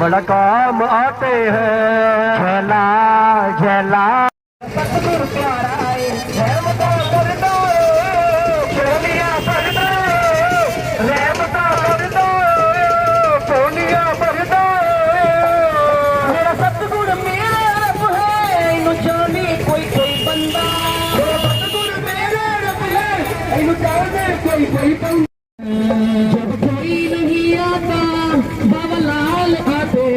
बड़ा काम आते हैं झला झला सतगुरु प्यारा है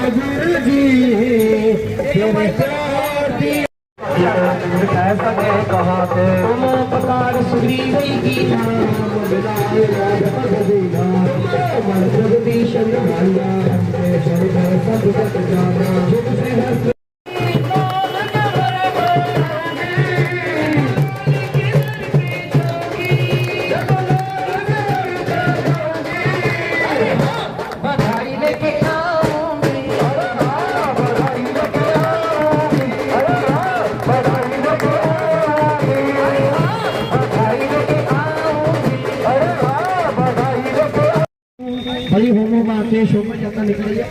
ਹਾਜ਼ਰ ਜੀ। ਤੇਰੇ ਪਿਆਰ ਦੀ ਕਹਿ ਸਕੇ ਕਹਾਂ ਤੇ ਤੁਮ ਪਕਾਰ ਸੁਗਰੀਵੀ ਕੀ ਨਾਮ ਬਿਦਾਏ ਰਾਜ ਭਗਦੀਨਾ ਮਨ ਜਗਦੀਸ਼ ਨਿਹਾਇਆ ਤੇ ਸਰਬ ਸਭ ਸਤ ਜਾਣਾ ਬੜੀ ਕੇ ਸ਼ੋਭਾ ਯਾਤਰਾ ਨਿਕਲ ਰਹੀ ਹੈ।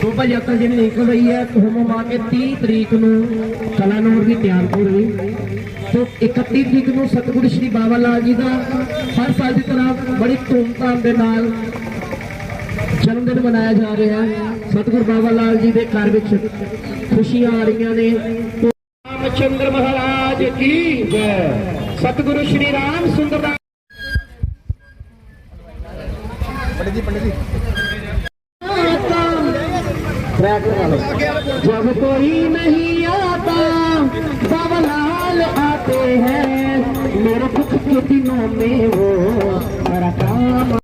ਸ਼ੋਭਾ ਯਾਤਰਾ ਜਿਹੜੀ ਨਿਕਲ ਰਹੀ ਹੈ ਹੋਮੋ ਮਾ ਕੇ 30 ਤਰੀਕ ਨੂੰ ਕਲਾਨੌਰ ਦੀ ਤਿਆਰਪੁਰ ਹੋਈ ਤੋਂ 31 ਤਰੀਕ ਨੂੰ ਸਤਿਗੁਰੂ ਸ਼੍ਰੀ ਬਾਬਾ ਲਾਲ ਜੀ ਦਾ ਹਰ ਸਾਲ ਦੀ ਤਰ੍ਹਾਂ ਬੜੀ ਧੂਮਧਾਮ ਦੇ ਨਾਲ ਜਨਮ ਦਿਨ ਮਨਾਇਆ ਜਾ ਰਿਹਾ ਹੈ। ਸਤਿਗੁਰੂ ਬਾਬਾ ਲਾਲ ਜੀ ਦੇ ਘਰ ਵਿੱਚ ਖੁਸ਼ੀਆਂ ਆ ਰਹੀਆਂ ਨੇ। ਤੋਂ ਰਾਮਚੰਦਰ ਮਹਾਰਾਜ ਕੀ ਜੈ। ਸਤਿਗੁਰੂ ਸ਼੍ਰੀ ਰਾਮ ਸੁੰਦਰ ਦਾ जब कोई नहीं आता बाबा लाल आते हैं मेरे दुख के दिनों में वो मेरा काम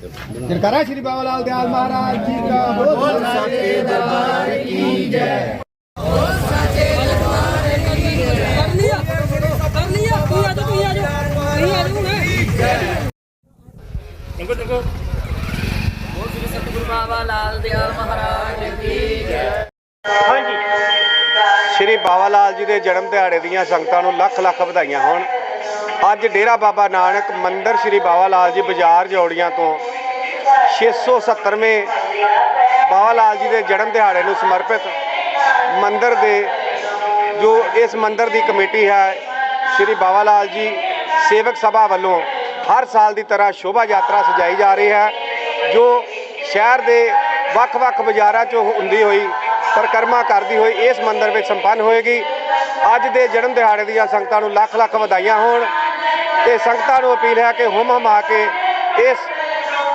ਜਰਕਾਰਾ ਸ਼੍ਰੀ ਬਾਬਾ ਲਾਲ ਦਿਆਲ ਮਹਾਰਾਜ ਜੀ ਦਾ। ਬਹੁਤ ਸਾਚੇ ਦਰਬਾਰ ਕਰ ਲਿਆ ਕਰ ਲਿਆ ਤੂੰ ਆ ਜਾ। ਤੂੰ ਆ ਜਾ ਨਹੀਂ ਆ ਜਾ ਹੁਣ ਚੰਗੋ ਚੰਗੋ ਬੋਲ ਸ੍ਰੀ ਸਤਿਗੁਰੂ ਬਾਬਾ ਲਾਲ ਦਿਆਲ ਮਹਾਰਾਜ ਕੀ ਹਾਂਜੀ। ਸ਼੍ਰੀ ਬਾਬਾ ਲਾਲ ਜੀ ਦੇ ਜਨਮ ਦਿਹਾੜੇ ਦੀਆਂ ਸੰਗਤਾਂ ਨੂੰ ਲੱਖ ਲੱਖ ਵਧਾਈਆਂ ਹੋਣ। ਅੱਜ ਡੇਰਾ ਬਾਬਾ ਨਾਨਕ ਮੰਦਰ ਸ਼੍ਰੀ ਬਾਬਾ ਲਾਲ ਜੀ ਬਾਜ਼ਾਰ ਜੋੜੀਆਂ ਤੋਂ 670ਵੇਂ ਬਾਬਾ ਲਾਲ ਜੀ ਦੇ ਜਨਮ ਦਿਹਾੜੇ ਨੂੰ ਸਮਰਪਿਤ ਮੰਦਰ ਦੇ ਜੋ ਇਸ ਮੰਦਰ ਦੀ ਕਮੇਟੀ ਹੈ, ਸ਼੍ਰੀ ਬਾਬਾ ਲਾਲ ਜੀ ਸੇਵਕ ਸਭਾ ਵੱਲੋਂ ਹਰ ਸਾਲ ਦੀ ਤਰ੍ਹਾਂ ਸ਼ੋਭਾ ਯਾਤਰਾ ਸਜਾਈ ਜਾ ਰਹੀ ਹੈ, ਜੋ ਸ਼ਹਿਰ ਦੇ ਵੱਖ-ਵੱਖ ਬਾਜ਼ਾਰਾਂ 'ਚੋਂ ਹੁੰਦੀ ਹੋਈ ਪਰਿਕਰਮਾ ਕਰਦੀ ਹੋਈ ਇਸ ਮੰਦਰ ਵਿੱਚ ਸੰਪੰਨ ਹੋਏਗੀ। ਅੱਜ ਦੇ ਜਨਮ ਦਿਹਾੜੇ ਦੀਆਂ ਸੰਗਤਾਂ ਨੂੰ ਲੱਖ ਲੱਖ ਵਧਾਈਆਂ ਹੋਣ। ਤੇ ਸੰਗਤਾਂ ਨੂੰ ਅਪੀਲ ਹੈ ਕਿ ਹੁਮ ਹਮਾ ਕੇ ਇਸ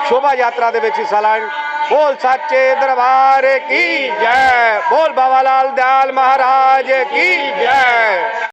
ਸ਼ੋਭਾ ਯਾਤਰਾ ਦੇ ਵਿੱਚ ਹਿੱਸਾ ਲੈਣ। ਬੋਲ ਸੱਚੇ ਦਰਬਾਰ ਕੀ ਜੈ? ਬੋਲ ਬਾਬਾ ਲਾਲ ਦਿਆਲ ਮਹਾਰਾਜ ਕੀ ਜੈ?